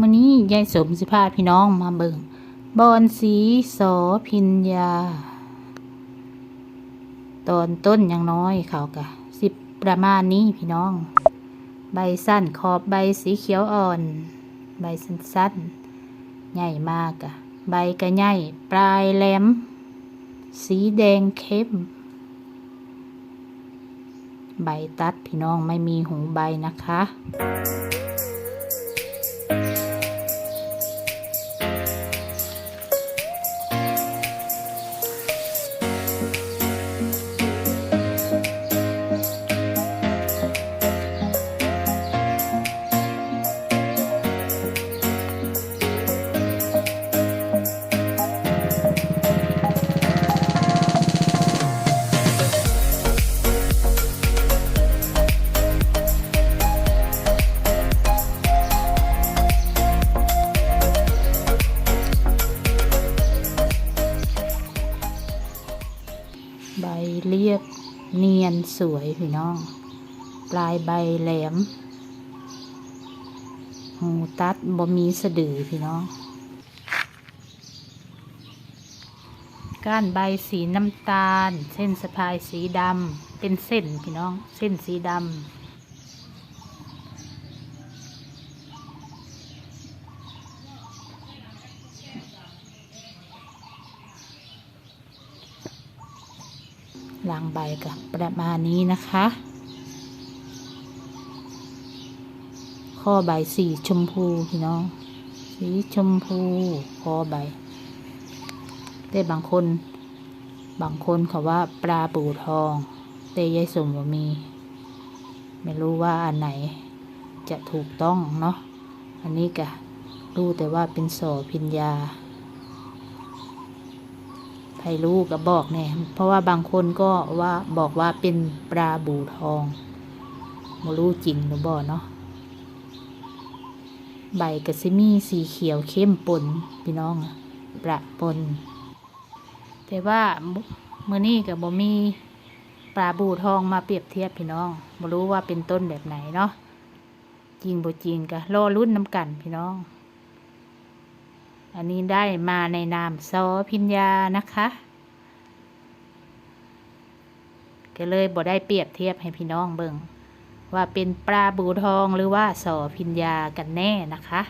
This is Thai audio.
มื้อนี้ยายสมสิพาพี่น้องมาเบิ่งบอนสีสอพิญญาตอนต้นยังน้อยเขากะสิบประมาณนี้พี่น้อง ใบสั้นขอบใบสีเขียวอ่อน ใบสั้นๆ ใหญ่มากอะใบก็ใหญ่ปลายแหลม สีแดงเข้ม ใบตัดพี่น้องไม่มีหูใบนะคะ ใบเรียบเนียนสวยพี่น้อง ปลายใบแหลม หูตัดบ่มีสะดือพี่น้อง ก้านใบสีน้ำตาล เส้นสะพายสีดำเป็นเส้นพี่น้อง เส้นสีดำ ลางใบกับประมาณนี้นะคะ ข้อใบสีชมพูพี่น้อง สีชมพูข้อใบ แต่บางคน บางคนเขาว่าปลาปูทองแต่ยายสมว่มี ไม่รู้ว่าอันไหนจะถูกต้องเนาะ อันนี้กะรู้แต่ว่าเป็นโสพิญญา ใครรู้ก็บอกแน่เพราะว่าบางคนก็ว่าบอกว่าเป็นปลาบูทองไม่รู้จริงหรือบ่เนาะใบกระซิมีสีเขียวเข้มปนพี่น้องประปน แต่ว่ามื้อมื่อนี้กับบ่มีปลาบูทองมาเปรียบเทียบพี่น้องบ่รู้ว่าเป็นต้นแบบไหนเนาะจริงบ่จริงก็รอรุ่นน้ำกันพี่น้อง อันนี้ได้มาในนามซอพิญญานะคะก็เลยบ่ได้เปรียบเทียบให้พี่น้องเบิ่งว่าเป็นปลาบูทองหรือว่าสอพิญญากันแน่นะคะ